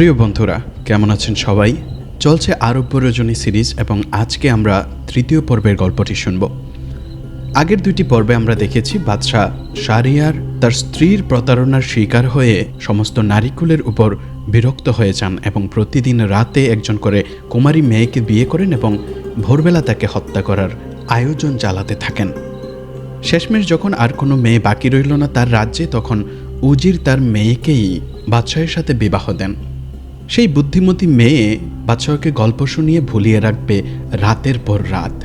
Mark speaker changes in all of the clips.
Speaker 1: প্রিয় বন্ধুরা, কেমন আছেন সবাই? চলছে আরব্য রজনী সিরিজ এবং আজকে আমরা তৃতীয় পর্বের গল্পটি শুনব। আগের দুটি পর্বে আমরা দেখেছি বাদশাহ শারিয়ার তার স্ত্রীর প্রতারণার শিকার হয়ে সমস্ত নারীকুলের উপর বিরক্ত হয়ে যান এবং প্রতিদিন রাতে একজন করে কুমারী মেয়েকে বিয়ে করেন এবং ভোরবেলা তাকে হত্যা করার আয়োজন চালাতে থাকেন। শেষমেশ যখন আর কোনো মেয়ে বাকি রইল না তার রাজ্যে, তখন উজির তার মেয়েকেই বাদশাহের সাথে বিবাহ দেন। সেই বুদ্ধিমতী মেয়ে বাদশাহকে গল্প শুনিয়ে ভুলিয়ে রাখবে রাতের পর রাত।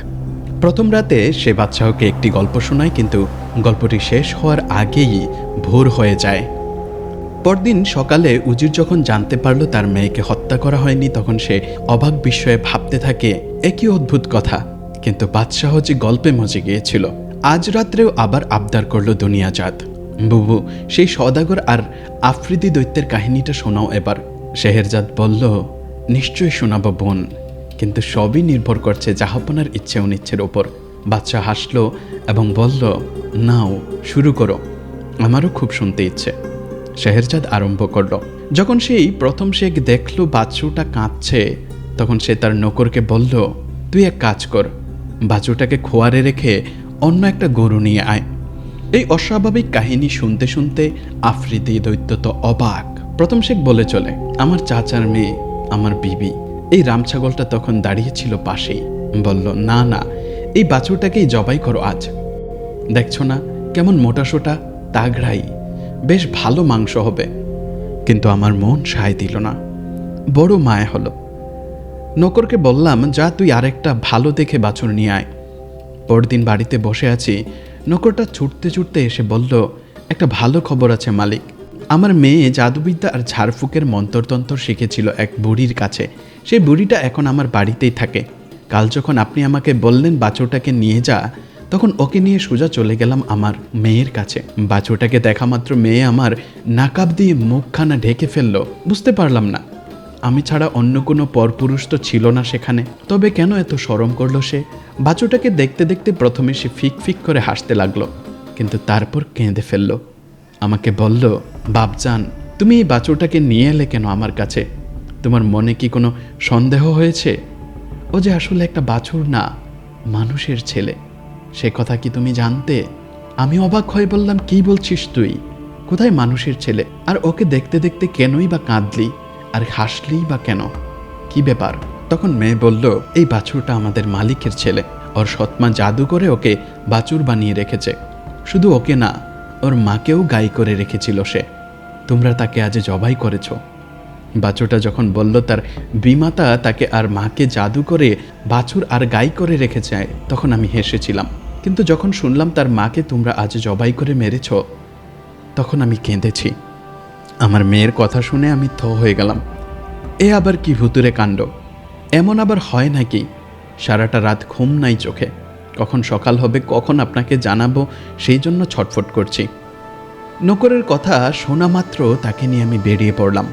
Speaker 1: প্রথম রাতে সে বাদশাহকে একটি গল্প শোনায়, কিন্তু গল্পটি শেষ হওয়ার আগেই ভোর হয়ে যায়। পরদিন সকালে উজির যখন জানতে পারল তার মেয়েকে হত্যা করা হয়নি, তখন সে অবাক বিস্ময়ে ভাবতে থাকে একই অদ্ভুত কথা! কিন্তু বাদশাহ যে গল্পে মজে গিয়েছিল। আজ রাত্রেও আবার আবদার করল দুনিয়াজাত। বুবু, সেই সদাগর আর আফ্রিদি দৈত্যের কাহিনীটা শোনাও এবার। শেহেরজাদ বলল, নিশ্চয়ই শোনাবো বোন, কিন্তু সবই নির্ভর করছে জাহাপনার ইচ্ছে অনিচ্ছের ওপর। বাচ্চা হাসলো এবং বলল, নাও, শুরু করো। আমারও খুব শুনতে ইচ্ছে। শেহেরজাদ আরম্ভ করল। যখন সেই প্রথম শেখ দেখল বাচ্চুটা কাঁদছে, তখন সে তার নকরকে বলল, তুই এক কাজ কর বাচ্চুটাকে খোয়ারে রেখে অন্য একটা গরু নিয়ে আয়। এই অস্বাভাবিক কাহিনী শুনতে শুনতে আফ্রিদি দৈত্য তো অবাক। প্রথম শেখ বলে চলে, আমার চাচার মেয়ে, আমার বিবি। এই রামছাগলটা তখন দাঁড়িয়েছিল পাশেই। বলল, না না, এই বাছুরটাকেই জবাই করো আজ। দেখছ না, কেমন মোটাসোটা, তাগড়াই। বেশ ভালো মাংস হবে। কিন্তু আমার মন সায় দিল না। বড় মায়া হলো। নকরকে বললাম, যা তুই আরেকটা ভালো দেখে বাছুর নিয়ে আয়। পরদিন বাড়িতে বসে আছি, নকরটা ছুটতে ছুটতে এসে বলল, একটা ভালো খবর আছে মালিক। আমার মেয়ে জাদুবিদ্যা আর ঝাড়ফুকের মন্তরতন্ত্র শিখেছিল এক বুড়ির কাছে। সেই বুড়িটা এখন আমার বাড়িতেই থাকে। কাল যখন আপনি আমাকে বললেন বাছুরটাকে নিয়ে যা, তখন ওকে নিয়ে সোজা চলে গেলাম আমার মেয়ের কাছে। বাছুরটাকে দেখা মাত্র মেয়ে আমার নাকাব দিয়ে মুখখানা ঢেকে ফেলল। বুঝতে পারলাম না। আমি ছাড়া অন্য কোনো পরপুরুষ তো ছিল না সেখানে। তবে কেন এত সরম করল সে? বাছুটাকে দেখতে দেখতে প্রথমে সে ফিক ফিক করে হাসতে লাগল। কিন্তু তারপর কেঁদে ফেলল। আমাকে বলল, বাপজান, তুমি এই বাছুরটাকে নিয়ে এলে কেন আমার কাছে? তোমার মনে কি কোনো সন্দেহ হয়েছে? ও যে আসলে একটা বাছুর না, মানুষের ছেলে। সে কথা কি তুমি জানতে? আমি অবাক হয়ে বললাম, কি বলছিস তুই? কোথায় মানুষের ছেলে? আর ওকে দেখতে দেখতে কেনই বা কাঁদলি? আর হাসলি বা কেন? কি ব্যাপার? তখন মেয়ে বলল, এই বাছুরটা আমাদের মালিকের ছেলে। ওর সৎমা জাদু করে ওকে বাছুর বানিয়ে রেখেছে। শুধু ওকে না ওর মাকেও গাই করে রেখেছিল সে। তোমরা তাকে আজ জবাই করেছ। বাছুরটা যখন বলল, তার বিমাতা তাকে আর মাকে জাদু করে বাছুর আর গাই করে রেখেছে, তখন আমি হেসেছিলাম। কিন্তু যখন শুনলাম, তার মাকে তোমরা আজ জবাই করে মেরেছ, তখন আমি কেঁদেছি। আমার মেয়ের কথা শুনে আমি থ হয়ে গেলাম। এ আবার কি ভুতুরে কাণ্ড? এমন আবার হয় নাকি? সারাটা রাত ঘুম নাই চোখে। কখন সকাল হবে, কখন আপনাকে জানাব, সেই জন্য ছটফট করছি। নকরের কথা শোনা মাত্র তাকে নিয়ে আমি বেরিয়ে পড়লাম।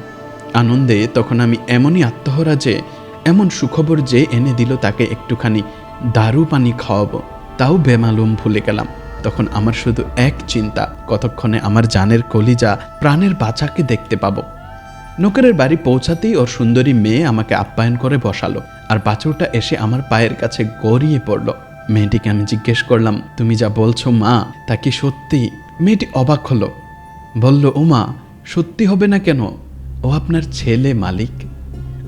Speaker 1: আনন্দে তখন আমি এমনই আত্মহরা যে, এমন সুখবর যে এনে দিল তাকে একটুখানি, দারু পানি খাওয়াবো। তাও বেমালুম ভুলে গেলাম। তখন আমার শুধু এক চিন্তা, কতক্ষণে আমার জানের কলিজা প্রাণের বাচ্চাকে দেখতে পাবো। নকরের বাড়ি পৌঁছাতেই ওর সুন্দরী মেয়ে আমাকে আপ্যায়ন করে বসালো, আর বাছুরটা এসে আমার পায়ের কাছে গড়িয়ে পড়ল। মেয়েটিকে আমি জিজ্ঞেস করলাম, তুমি যা বলছো, মা, তা কি সত্যি? মেয়েটি অবাক হলো। বলল, ও মা, সত্যি হবে না কেন? ও আপনার ছেলে মালিক।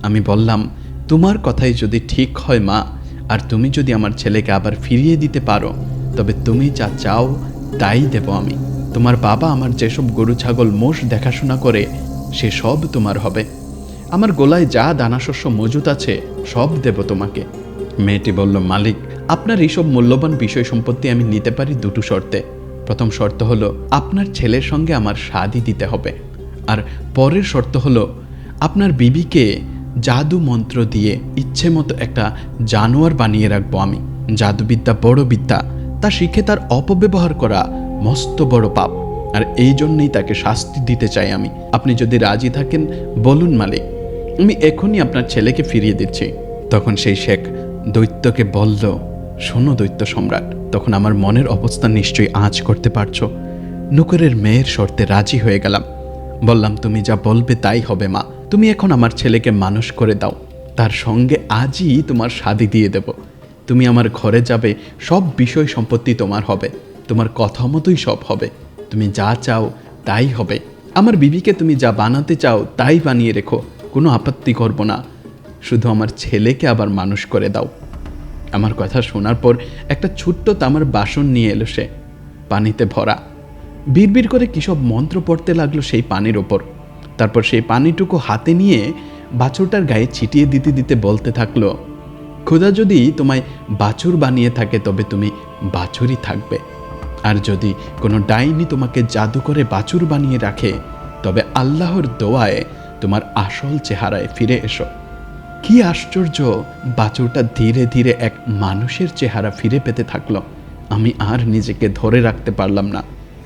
Speaker 1: আমি বললাম, তোমার কথাই যদি ঠিক হয়, মা, আর তুমি যদি আমার ছেলেকে আবার ফিরিয়ে দিতে পারো, তবে তুমি যা চাও, তাই দেব আমি। তোমার বাবা আমার যেসব গরু, ছাগল, মোষ দেখাশোনা করে, সে সব তোমার হবে। আমার গোলায় যা দানাশস্য মজুত আছে, সব দেব তোমাকে। মেয়েটি বলল, মালিক, আপনার এইসব মূল্যবান বিষয় সম্পত্তি আমি নিতে পারি দুটো শর্তে। প্রথম শর্ত হলো, আপনার ছেলের সঙ্গে আমার স্বাদই দিতে হবে। আর পরের শর্ত হলো, আপনার বিবিকে জাদু মন্ত্র দিয়ে ইচ্ছে মতো একটা জানোয়ার বানিয়ে রাখব আমি। জাদুবিদ্যা বড় বিদ্যা, তা শিখে তার অপব্যবহার করা মস্ত বড় পাপ। আর এই জন্যই তাকে শাস্তি দিতে চাই আমি। আপনি যদি রাজি থাকেন, বলুন মালিক, আমি এখনই আপনার ছেলেকে ফিরিয়ে দিচ্ছি। তখন সেই শেখ দৈত্যকে বলল, শোনো দৈত্য সম্রাট, তখন আমার মনের অবস্থা নিশ্চয়ই আঁচ করতে পারছ। নুকরের মেয়ের শর্তে রাজি হয়ে গেলাম। বললাম, তুমি যা বলবে তাই হবে, মা। তুমি এখন আমার ছেলেকে মানুষ করে দাও। তার সঙ্গে আজই তোমার শাদি দিয়ে দেব। তুমি আমার ঘরে যাবে, সব বিষয় সম্পত্তি তোমার হবে। তোমার কথা মতোই সব হবে। তুমি যা চাও তাই হবে। আমার বিবিকে তুমি যা বানাতে চাও তাই বানিয়ে রেখো। কোনো আপত্তি করব না। শুধু আমার ছেলেকে আবার মানুষ করে দাও। আমার কথা শোনার পর একটা ছোট্ট তামার বাসন নিয়ে এলো সে, পানিতে ভরা। বিড়বিড় করে কিসব মন্ত্র পড়তে লাগল সেই পানির ওপর। তারপর সেই পানিটুকু হাতে নিয়ে বাছুরটার গায়ে ছিটিয়ে দিতে দিতে বলতে থাকল, খোদা যদি তোমায় বাছুর বানিয়ে থাকে তবে তুমি বাছুরই থাকবে। আর যদি কোনো ডাইনি তোমাকে জাদু করে বাছুর বানিয়ে রাখে, তবে আল্লাহর দোয়ায় তোমার আসল চেহারায় ফিরে এসো। কি আশ্চর্য, বাছুরটা ধীরে ধীরে এক মানুষের চেহারা ফিরে পেতে থাকল। আমি আর নিজেকে ধরে রাখতে পারলাম না।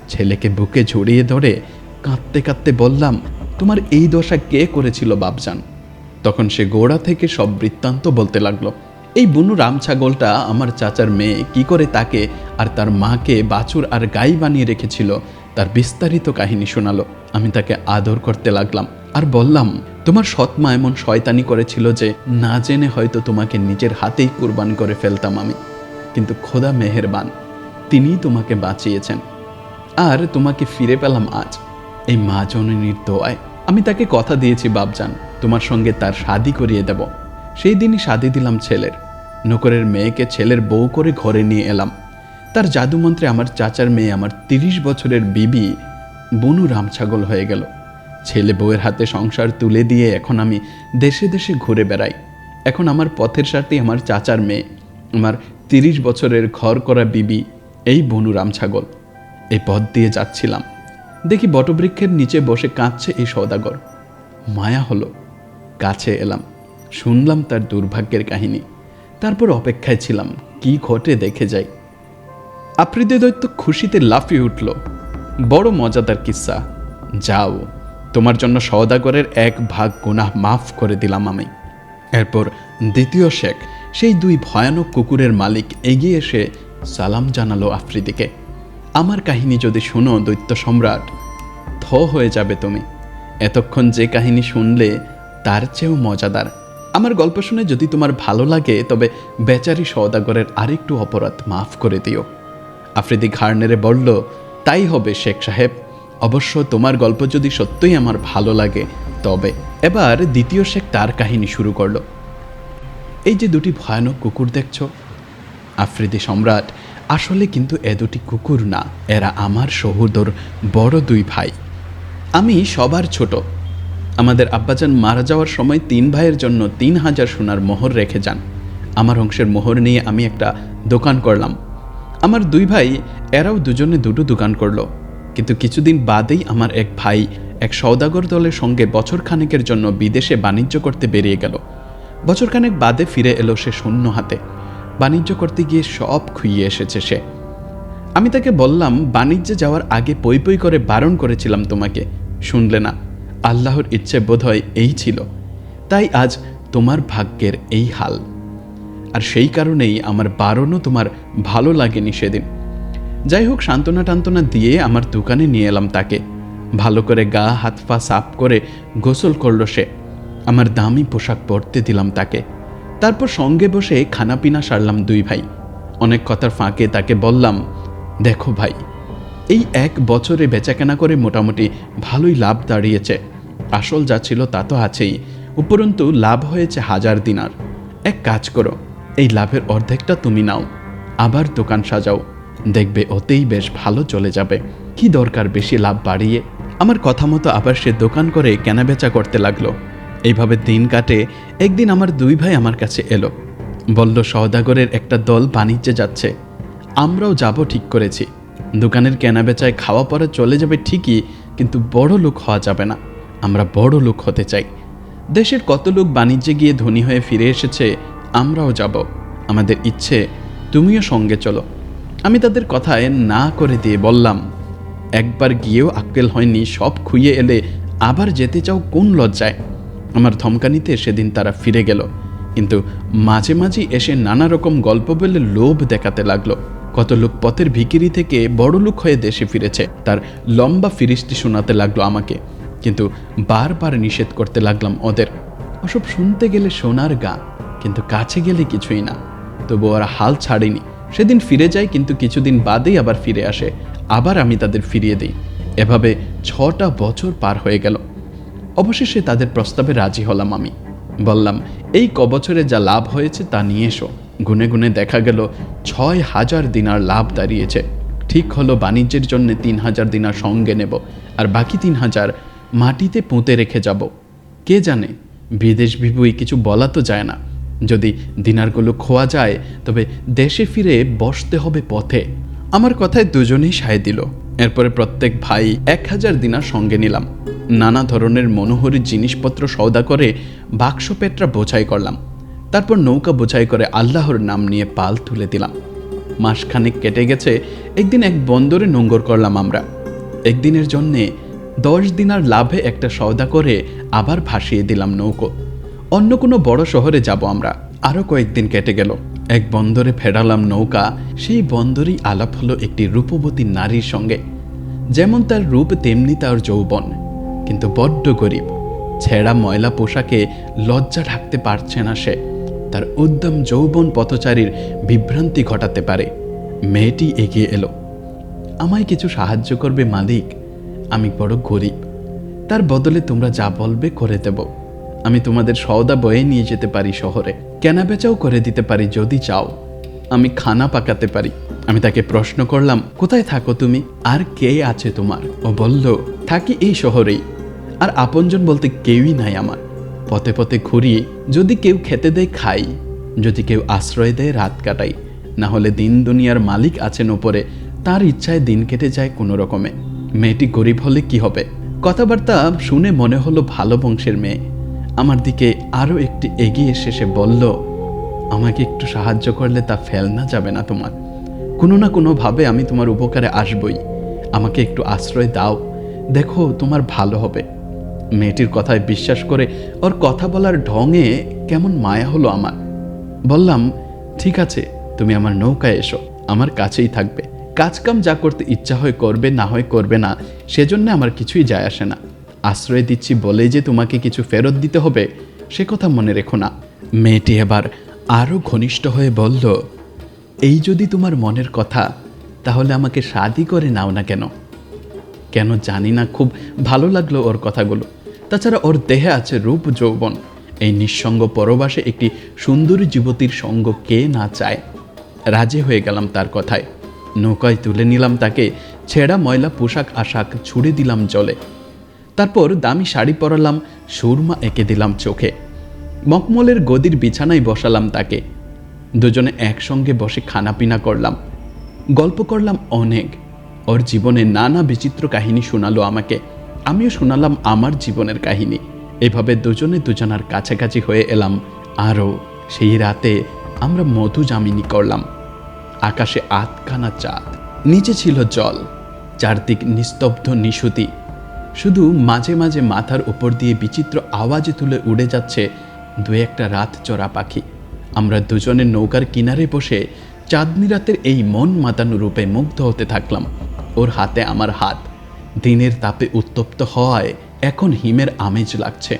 Speaker 1: ছেলেকে বুকে জড়িয়ে ধরে কাঁদতে কাঁদতে বললাম, তোমার এই দশা কে করেছিল, বাপজান? তখন সে গোড়া থেকে সব বৃত্তান্ত বলতে লাগল, এই বুনু রাম ছাগলটা আমার চাচার মেয়ে, কি করে তাকে আর তার মাকে বাছুর আর গাই বানিয়ে রেখেছিল, তার বিস্তারিত কাহিনী শোনালো। আমি তাকে আদর করতে লাগলাম। আর বললাম, তোমার সৎমা এমন শয়তানি করেছিল যে না জেনে হয়তো তোমাকে নিজের হাতেই কুরবান করে ফেলতাম আমি। কিন্তু খোদা মেহেরবান, তিনিই তোমাকে বাঁচিয়েছেন। আর তোমাকে ফিরে পেলাম আজ, এই মা জননীর দোয়ায়। আমি তাকে কথা দিয়েছি, বাপজান, তোমার সঙ্গে তার শাদি করিয়ে দেব। সেই দিনই শাদি দিলাম ছেলের। নকরের মেয়েকে ছেলের বউ করে ঘরে নিয়ে এলাম। তার জাদুমন্ত্রে আমার চাচার মেয়ে, আমার তিরিশ বছরের বিবি, বনু রামছাগল হয়ে গেল। ছেলে বউয়ের হাতে সংসার তুলে দিয়ে এখন আমি দেশে দেশে ঘুরে বেড়াই। এখন আমার পথের সাথে আমার চাচার মেয়ে, আমার তিরিশ বছরের ঘর করা বিবি, এই বনু রামছাগল। এই পথ দিয়ে যাচ্ছিলাম। দেখি বটবৃক্ষের নিচে বসে কাঁদছে এই সৌদাগর মায়া হলো। কাছে এলাম। শুনলাম তার দুর্ভাগ্যের কাহিনী। তারপর অপেক্ষায় ছিলাম, কি ঘটে দেখে যাই। আফ্রিদি দৈত্য খুশিতে লাফিয়ে উঠল। বড় মজাদার কিস্সা। যাও। তোমার জন্য সওদাগরের এক ভাগ গুনাহ মাফ করে দিলাম আমি। এরপর দ্বিতীয় শেখ, সেই দুই ভয়ানক কুকুরের মালিক এগিয়ে এসে সালাম জানালো আফ্রিদিকে। আমার কাহিনী যদি শোনো দৈত্য সম্রাট, থ হয়ে যাবে তুমি। এতক্ষণ যে কাহিনী শুনলে তার চেয়েও মজাদার। আমার গল্প শুনে যদি তোমার ভালো লাগে, তবে বেচারি সওদাগরের আরেকটু অপরাধ মাফ করে দিও। আফ্রিদি ঘাড় নেড়ে বলল, তাই হবে শেখ সাহেব। অবশ্য তোমার গল্প যদি সত্যই আমার ভালো লাগে, তবে এবার দ্বিতীয় শেখ তার কাহিনী শুরু করল। এই যে দুটি ভয়ানক কুকুর দেখছ, আফ্রিদি সম্রাট, আসলে কিন্তু এ দুটি কুকুর না, এরা আমার সহোদর বড় দুই ভাই। আমি সবার ছোট। আমাদের আব্বাজান মারা যাওয়ার সময় তিন ভাইয়ের জন্য তিন হাজার সোনার মোহর রেখে যান। আমার অংশের মোহর নিয়ে আমি একটা দোকান করলাম। আমার দুই ভাই, এরাও দুজনে দুটো দোকান করল। কিন্তু কিছুদিন বাদেই আমার এক ভাই এক সওদাগর দলের সঙ্গে বছর খানেকের জন্য বিদেশে বাণিজ্য করতে বেরিয়ে গেল। বছরখানেক বাদে ফিরে এলো সে শূন্য হাতে। বাণিজ্য করতে গিয়ে সব খুইয়ে এসেছে সে। আমি তাকে বললাম, বাণিজ্যে যাওয়ার আগে পই পই করে বারণ করেছিলাম তোমাকে। শুনলে না, আল্লাহর ইচ্ছে বোধহয় এই ছিল। তাই আজ তোমার ভাগ্যের এই হাল। আর সেই কারণেই আমার বারণও তোমার ভালো লাগেনি সেদিন। যাই হোক সান্ত্বনা টান্তনা দিয়ে আমার দোকানে নিয়ে এলাম তাকে। ভালো করে গা, হাত পা সাফ করে গোসল করল সে। আমার দামি পোশাক পরতে দিলাম তাকে। তারপর সঙ্গে বসে খানাপিনা সারলাম দুই ভাই। অনেক কথার ফাঁকে তাকে বললাম, দেখো ভাই, এই এক বছরে বেচাকেনা করে মোটামুটি ভালোই লাভ দাঁড়িয়েছে। আসল যা ছিল তা তো আছেই। উপরন্তু লাভ হয়েছে হাজার দিনার। এক কাজ করো, এই লাভের অর্ধেকটা তুমি নাও। আবার দোকান সাজাও। দেখবে ওতেই বেশ ভালো চলে যাবে। কি দরকার বেশি লাভ বাড়িয়ে? আমার কথা মতো আবার সে দোকান করে কেনাবেচা করতে লাগল। এইভাবে দিন কাটে, একদিন আমার দুই ভাই আমার কাছে এলো। বলল, সওদাগরের একটা দল বাণিজ্যে যাচ্ছে। আমরাও যাব ঠিক করেছি। দোকানের কেনাবেচায় খাওয়া পরে চলে যাবে ঠিকই, কিন্তু বড় লোক হওয়া যাবে না। আমরা বড় লোক হতে চাই। দেশের কত লোক বাণিজ্যে গিয়ে ধনী হয়ে ফিরে এসেছে, আমরাও যাব। আমাদের ইচ্ছে, তুমিও সঙ্গে চলো। আমি তাদের কথায় না করে দিয়ে বললাম, একবার গিয়েও আক্কেল হয়নি, সব খুইয়ে এলে আবার যেতে চাও কোন লজ্জায়? আমার ধমকানিতে সেদিন তারা ফিরে গেল, কিন্তু মাঝে মাঝে এসে নানা রকম গল্প বলে লোভ দেখাতে লাগল। কত লোক পথের ভিকিরি থেকে বড় লোক হয়ে দেশে ফিরেছে, তার লম্বা ফিরিস্তি শোনাতে লাগল আমাকে, কিন্তু বারবার নিষেধ করতে লাগলাম ওদের। ওসব শুনতে গেলে সোনার গান, কিন্তু কাছে গেলে কিছুই না তবু ওরা হাল ছাড়েনি। সেদিন ফিরে যায় কিন্তু কিছুদিন বাদেই আবার ফিরে আসে। আবার আমি তাদের ফিরিয়ে দিই। এভাবে ছটা বছর পার হয়ে গেল। অবশেষে তাদের প্রস্তাবে রাজি হলাম আমি। বললাম, এই কবছরে যা লাভ হয়েছে তা নিয়ে এসো। গুনে গুনে দেখা গেল, ছয় হাজার দিনার লাভ দাঁড়িয়েছে। ঠিক হলো, বাণিজ্যের জন্য তিন হাজার দিনার সঙ্গে নেব, আর বাকি তিন হাজার মাটিতে পুঁতে রেখে যাব। কে জানে, বিদেশ বিভুই কিছু বলা তো যায় না। যদি দিনারগুলো খোয়া যায়, তবে দেশে ফিরে বসতে হবে পথে। আমার কথায় দুজনেই সায় দিল। এরপরে প্রত্যেক ভাই এক হাজার দিনার সঙ্গে নিলাম। নানা ধরনের মনোহরী জিনিসপত্র সৌদা করে বাক্স পেটরা বোঝাই করলাম। তারপর নৌকা বোঝাই করে আল্লাহর নাম নিয়ে পাল তুলে দিলাম। মাসখানেক কেটে গেছে, একদিন এক বন্দরে নোঙ্গর করলাম আমরা। একদিনের জন্যে দশ দিনার লাভে একটা সওদা করে আবার ভাসিয়ে দিলাম নৌকো। অন্য কোনো বড় শহরে যাব আমরা। আরও কয়েকদিন কেটে গেল। এক বন্দরে ফেরালাম নৌকা। সেই বন্দরই আলাপ হলো একটি রূপবতী নারীর সঙ্গে। যেমন তার রূপ, তেমনি তার যৌবন। কিন্তু বড্ড গরিব। ছেঁড়া ময়লা পোশাকে লজ্জা ঢাকতে পারছে না সে। তার উদ্যম যৌবন পথচারীর বিভ্রান্তি ঘটাতে পারে। মেয়েটি এগিয়ে এলো। আমায় কিছু সাহায্য করবে মালিক। আমি বড় গরিব। তার বদলে তোমরা যা বলবে করে দেব। আমি তোমাদের সওদা বয়ে নিয়ে যেতে পারি শহরে। কেনা বেচাও করে দিতে পারি যদি চাও। আমি খানা পাকাতে পারি। আমি তাকে প্রশ্ন করলাম, কোথায় থাকো তুমি? আর কে আছে তোমার? ও বলল, থাকি এই শহরেই। আর আপনজন বলতে কেউই নাই আমার। পথে পথে ঘুরি, যদি কেউ খেতে দেয় খাই। যদি কেউ আশ্রয় দেয় রাত কাটাই। না হলে দিন দুনিয়ার মালিক আছেন ওপরে। তার ইচ্ছায় দিন কেটে যায় কোনো রকমে। মেয়েটি গরিব হলে কি হবে? কথাবার্তা শুনে মনে হলো ভালো বংশের মেয়ে। আমার দিকে আরও একটি এগিয়ে এসে সে বলল, আমাকে একটু সাহায্য করলে তা ফেলনা যাবে না তোমার। কোনো না কোনোভাবে আমি তোমার উপকারে আসবই। আমাকে একটু আশ্রয় দাও। দেখো, তোমার ভালো হবে। মেয়েটির কথায় বিশ্বাস করে ওর কথা বলার ঢঙে কেমন মায়া হলো আমার। বললাম, ঠিক আছে, তুমি আমার নৌকায় এসো। আমার কাছেই থাকবে। কাজকাম যা করতে ইচ্ছা হয় করবে, না হয় করবে না। সেজন্য আমার কিছুই যায় আসে না। আশ্রয় দিচ্ছি বলেই যে তোমাকে কিছু ফেরত দিতে হবে, সে কথা মনে রেখো না। মেয়েটি এবার আরও ঘনিষ্ঠ হয়ে বলল, এই যদি তোমার মনের কথা, তাহলে আমাকে শাদি করে নাও না কেন? কেন জানি না, খুব ভালো লাগল ওর কথাগুলো। তাছাড়া ওর দেহে আছে রূপ যৌবন। এই নিঃসঙ্গ পরবাসে একটি সুন্দরী যুবতীর সঙ্গ কে না চায়? রাজি হয়ে গেলাম তার কথায়। নৌকায় তুলে নিলাম তাকে, ছেঁড়া ময়লা পোশাক আশাক ছুড়ে দিলাম জলে। তারপর দামি শাড়ি পরালাম, সুরমা এঁকে দিলাম চোখে। মকমলের গদির বিছানায় বসালাম তাকে। দুজনে একসঙ্গে বসে খানাপিনা করলাম। গল্প করলাম অনেক। ওর জীবনে নানা বিচিত্র কাহিনী শোনালো আমাকে। আমিও শোনালাম আমার জীবনের কাহিনী। এভাবে দুজনে দুজনার কাছাকাছি হয়ে এলাম। আরও সেই রাতে আমরা মধু জামিনী করলাম। আকাশে আতখানা চাঁদ, নিচে ছিল জল, চারদিক নিস্তব্ধ নিশুতি। শুধু মাঝে মাঝে মাথার উপর দিয়ে বিচিত্র আওয়াজে তুলে উড়ে যাচ্ছে দু একটা রাত চড়া পাখি। আমরা দুজনে নৌকার কিনারে বসে চাঁদনি রাতের এই মন মাতানো রূপে মুগ্ধ হতে থাকলাম। ওর হাতে আমার হাত। দিনের তাপে উত্তপ্ত হওয়ায় এখন হিমের আমেজ লাগছে।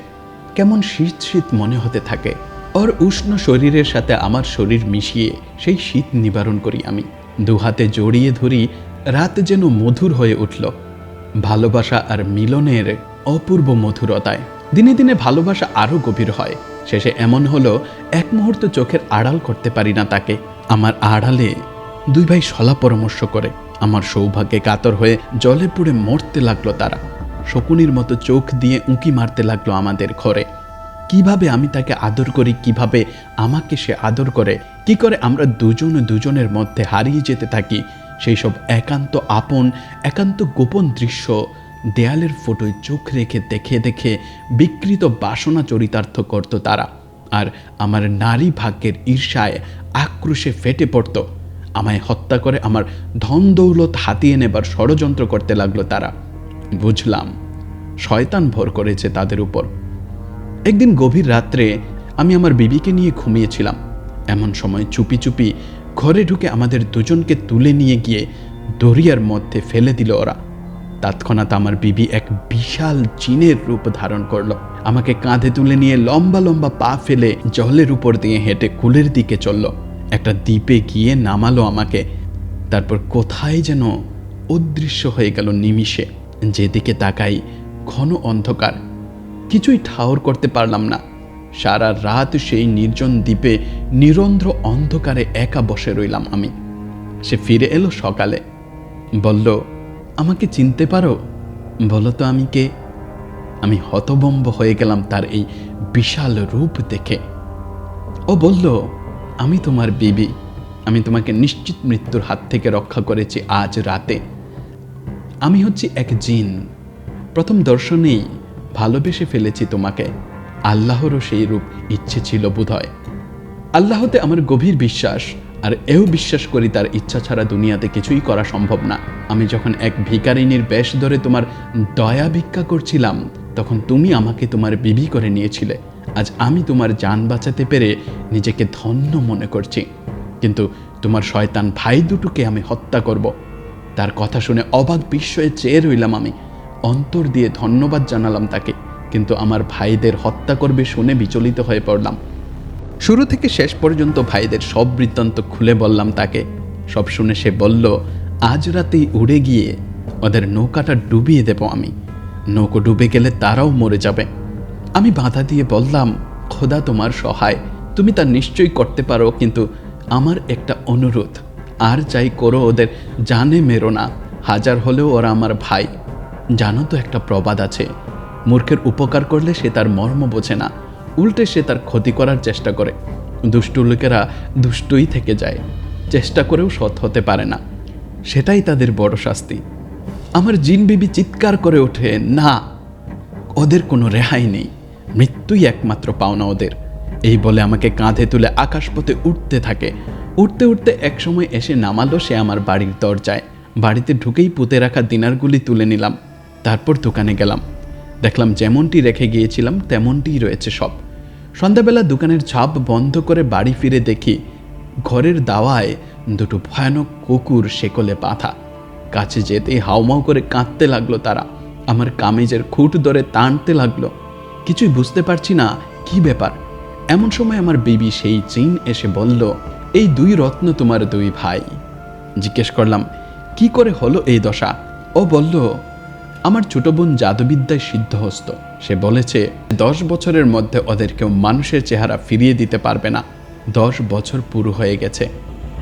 Speaker 1: কেমন শীত শীত মনে হতে থাকে। ওর উষ্ণ শরীরের সাথে আমার শরীর মিশিয়ে সেই শীত নিবারণ করি আমি। দু হাতে জড়িয়ে ধরি রাত যেন মধুর হয়ে উঠল। ভালোবাসা আর মিলনের অপূর্ব মধুরতায়। দিনে দিনে ভালোবাসা আরও গভীর হয়। শেষে এমন হলো, এক মুহূর্ত চোখের আড়াল করতে পারি না তাকে। আমার আড়ালে দুই ভাই সলা পরামর্শ করে। আমার সৌভাগ্যে কাতর হয়ে জলে পুড়ে মরতে লাগল তারা। শকুনির মতো চোখ দিয়ে উঁকি মারতে লাগল আমাদের ঘরে। কীভাবে আমি তাকে আদর করি, কীভাবে আমাকে সে আদর করে, কি করে আমরা দুজন দুজনের মধ্যে হারিয়ে যেতে থাকি সেই সব একান্ত আপন, একান্ত গোপন দৃশ্য দেয়ালের ফটোয় চোখ রেখে দেখে দেখে বিকৃত বাসনা চরিতার্থ করত তারা। আর আমার নারী ভাগ্যের ঈর্ষায় আক্রোশে ফেটে পড়ত। আমায় হত্যা করে আমার ধন দৌলত হাতিয়ে নেবার ষড়যন্ত্র করতে লাগল তারা। বুঝলাম, শয়তান ভর করেছে তাদের উপর। একদিন গভীর রাত্রে আমি আমার বিবিকে নিয়ে ঘুমিয়েছিলাম। এমন সময় চুপি চুপি ঘরে ঢুকে আমাদের দুজনকে তুলে নিয়ে গিয়ে দরিয়ার মধ্যে ফেলে দিল ওরা। তৎক্ষণাৎ আমার বিবি এক বিশাল জিনের রূপ ধারণ করল। আমাকে কাঁধে তুলে নিয়ে লম্বা লম্বা পা ফেলে জলের উপর দিয়ে হেঁটে কুলের দিকে চলল। একটা দ্বীপে গিয়ে নামালো আমাকে। তারপর কোথায় যেন অদৃশ্য হয়ে গেল নিমিষে। যেদিকে তাকাই, ঘন অন্ধকার। কিছুই ঠাওর করতে পারলাম না। সারা রাত সেই নির্জন দ্বীপে নিরন্ধ্র অন্ধকারে একা বসে রইলাম আমি। সে ফিরে এলো সকালে। বলল, আমাকে চিনতে পারো? বলো তো আমি কে? আমি হতবম্ব হয়ে গেলাম তার এই বিশাল রূপ দেখে। ও বলল, আমি তোমার বিবি। আমি তোমাকে নিশ্চিত মৃত্যুর হাত থেকে রক্ষা করেছি আজ রাতে। আমি হচ্ছি এক জিন। প্রথম দর্শনেই ভালোবেসে ফেলেছি তোমাকে। আল্লাহরও সেই রূপ ইচ্ছে ছিল বোধহয়। আল্লাহতে আমার গভীর বিশ্বাস, আর এও বিশ্বাস করি তার ইচ্ছা ছাড়া দুনিয়াতে কিছুই করা সম্ভব না। আমি যখন এক ভিকারিনীর বেশ ধরে তোমার দয়া ভিক্ষা করছিলাম, তখন তুমি আমাকে তোমার বিবি করে নিয়েছিলে। আজ আমি তোমার যান বাঁচাতে পেরে নিজেকে ধন্য মনে করছি। কিন্তু তোমার শয়তান ভাই দুটোকে আমি হত্যা করব। তার কথা শুনে অবাক বিস্ময়ে চেয়ে রইলাম আমি। অন্তর দিয়ে ধন্যবাদ জানালাম তাকে। কিন্তু আমার ভাইদের হত্যা করবে শুনে বিচলিত হয়ে পড়লাম। শুরু থেকে শেষ পর্যন্ত ভাইদের সব বৃত্তান্ত খুলে বললাম তাকে। সব শুনে সে বলল, আজ রাতেই উড়ে গিয়ে ওদের নৌকাটা ডুবিয়ে দেব আমি। নৌকো ডুবে গেলে তারাও মরে যাবে। আমি বাধা দিয়ে বললাম, খোদা তোমার সহায়, তুমি তা নিশ্চয়ই করতে পারো, কিন্তু আমার একটা অনুরোধ। আর চাই করো ওদের, জানে মেরো না। হাজার হলেও ওরা আমার ভাই। জানো তো একটা প্রবাদ আছে মূর্খের উপকার করলে সে তার মর্ম বোঝে না। উল্টে সে তার ক্ষতি করার চেষ্টা করে। দুষ্টু লোকেরা দুষ্টই থেকে যায়। চেষ্টা করেও সৎ হতে পারে না। সেটাই তাদের বড় শাস্তি। আমার জিন বিবি চিৎকার করে ওঠে, না, ওদের কোনো রেহাই নেই। মৃত্যুই একমাত্র পাওনা ওদের। এই বলে আমাকে কাঁধে তুলে আকাশপথে উঠতে থাকে। উঠতে উঠতে একসময় এসে নামালো সে আমার বাড়ির দরজায়। বাড়িতে ঢুকেই পুঁতে রাখা দিনারগুলি তুলে নিলাম। তারপর দোকানে গেলাম। দেখলাম যেমনটি রেখে গিয়েছিলাম, তেমনটিই রয়েছে সব। সন্ধ্যাবেলা দোকানের ঝাপ বন্ধ করে বাড়ি ফিরে দেখি, ঘরের দাওয়ায় দুটো ভয়ানক কুকুর শেকলে বাঁধা। কাছে যেতেই হাউমাউ করে কাঁদতে লাগল তারা। আমার কামিজের খুঁট ধরে টানতে লাগল। কিছুই বুঝতে পারছি না কি ব্যাপার। এমন সময় আমার বিবি সেই চিন এসে বলল, এই দুই রত্ন তোমার দুই ভাই। জিজ্ঞেস করলাম, কি করে হলো এই দশা? ও বলল আমার ছোট বোন জাদুবিদ্যায় সিদ্ধহস্ত। সে বলেছে, দশ বছরের মধ্যে ওদের কেউ মানুষের চেহারা ফিরিয়ে দিতে পারবে না। দশ বছর পুরো হয়ে গেছে।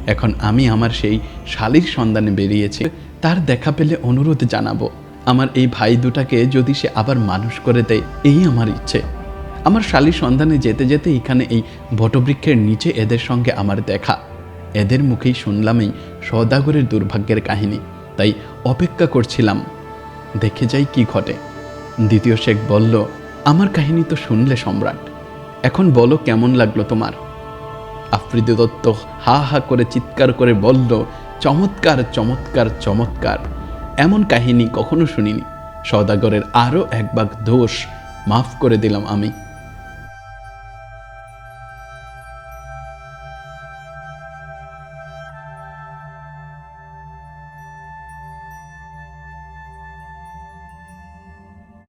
Speaker 1: এখন আমি আমার সেই শালির সন্ধানে বেরিয়েছি। তার দেখা পেলে অনুরোধ জানাব। আমার এই ভাই দুটাকে যদি সে আবার মানুষ করে দেয়, এই আমার ইচ্ছে। আমার শালির সন্ধানে যেতে যেতে এখানে এই বটবৃক্ষের নিচে এদের সঙ্গে আমার দেখা। এদের মুখেই শুনলামই সদাগরের দুর্ভাগ্যের কাহিনী। তাই অপেক্ষা করছিলাম। দেখে যাই কি ঘটে। দ্বিতীয় শেখ বলল, আমার কাহিনী তো শুনলে সম্রাট। এখন বলো কেমন লাগল তোমার? আফ্রিদ দত্ত হা হা করে চিৎকার করে বলল, চমৎকার চমৎকার চমৎকার। এমন কাহিনী কখনো শুনিনি। সদাগরের আরও এক ভাগ দোষ। মাফ করে দিলাম আমি।